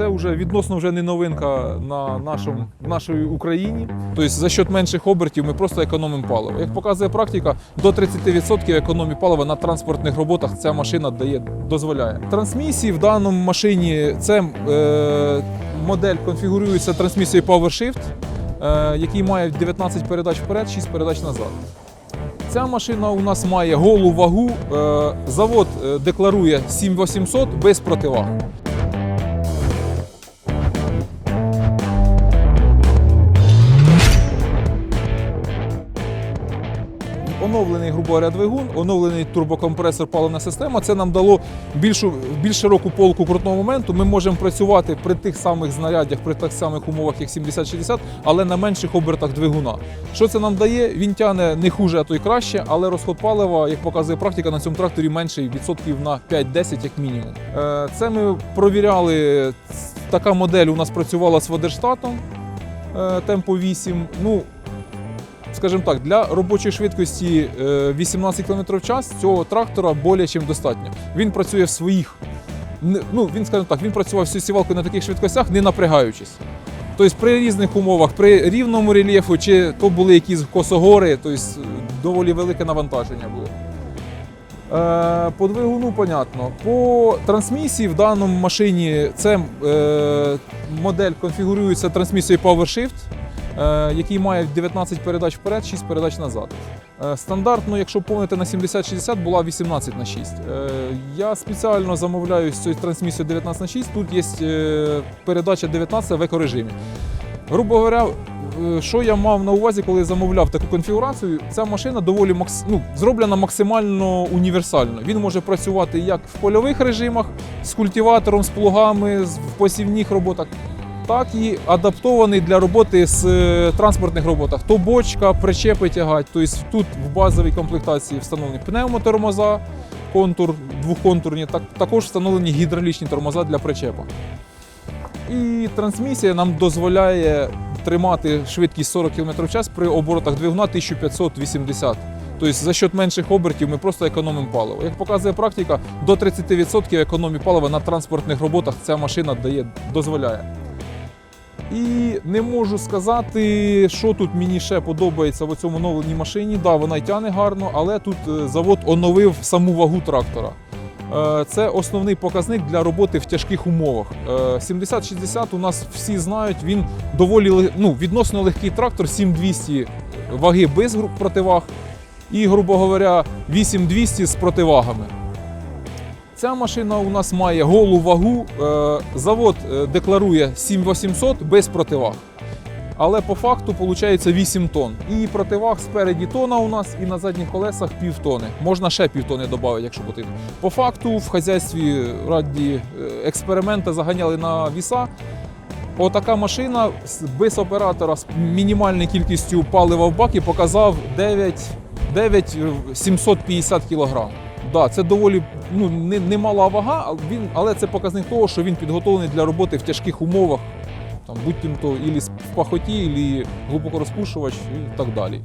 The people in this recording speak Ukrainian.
це вже відносно вже не новинка на нашому, нашій Україні. Тобто за счет менших обертів ми просто економимо паливо. Як показує практика, до 30% економії палива на транспортних роботах ця машина дає, дозволяє. Трансмісії в даному машині це е, модель конфігурується трансмісією PowerShift, е, який має 19 передач вперед, 6 передач назад. Ця машина у нас має голу вагу. Е, Завод е, декларує 7800 без противаг. Оновлений, грубо говоря, двигун, оновлений турбокомпресор, паливна система. Це нам дало більшу, більш широку полку крутного моменту. Ми можемо працювати при тих самих знаряддях, при тих самих умовах, як 70-60, але на менших обертах двигуна. Що це нам дає? Він тягне не хуже, а то й краще, але розход палива, як показує практика, на цьому тракторі менший відсотків на 5-10 як мінімум. Е, Це ми провіряли. Така модель у нас працювала з Водерштатом е, Темпо 8. Ну, скажімо так, для робочої швидкості е, 18 км в час цього трактора більше, ніж достатньо. Він працює в своїх. Ну, він, скажімо так, він працював всю сівалку на таких швидкостях, не напрягаючись. Тобто при різних умовах, при рівному рельєфу, чи то були якісь косогори, тобто доволі велике навантаження було. Е, по двигуну, понятно. По трансмісії в даному машині це е, модель конфігурується трансмісією PowerShift, е, який має 19 передач вперед, 6 передач назад. Е, Стандартно, якщо помните, на 70-60 була 18 на 6. Е, Я спеціально замовляю з цією трансмісією 19 на 6. Тут є е, передача 19 в екорежимі. Грубо говоря, е, що я мав на увазі, коли замовляв таку конфігурацію, ця машина доволі макс... ну, зроблена максимально універсально. Він може працювати як в польових режимах з культиватором, з плугами, в посівних роботах, так і адаптований для роботи з е, транспортних роботах. То бочка, причепи тягать. Тобто тут в базовій комплектації встановлені пневмотормоза, контур, двохконтурні, так, також встановлені гідравлічні тормоза для причепа. І трансмісія нам дозволяє тримати швидкість 40 км в час при оборотах двигуна 1580. Тобто за счет менших обертів ми просто економимо паливо. Як показує практика, до 30% економії палива на транспортних роботах ця машина дає, дозволяє. І не можу сказати, що тут мені ще подобається в цьому оновленій машині. Да, вона й тяне гарно, але тут е, завод оновив саму вагу трактора. Е, Це основний показник для роботи в тяжких умовах. Е, 70-60 у нас всі знають, він доволі ну, відносно легкий трактор, 7200 ваги без противаг і, грубо говоря, 8200 з противагами. Ця машина у нас має голу вагу. Е, Завод е, декларує 7800 без противаг. Але по факту виходить 8 тонн. І противаг спереді тона у нас, і на задніх колесах півтони. Можна ще півтони додати, якщо потрібно. По факту в хазяйстві раді е, експеримента заганяли на віса. Отака машина без оператора з мінімальною кількістю палива в бакі показав 9, 9 750 кг. Да, це доволі ну, не, не мала вага, але він, але це показник того, що він підготовлений для роботи в тяжких умовах, там, будь тим то ілі в пахоті, ілі глибокорозпушувач і так далі.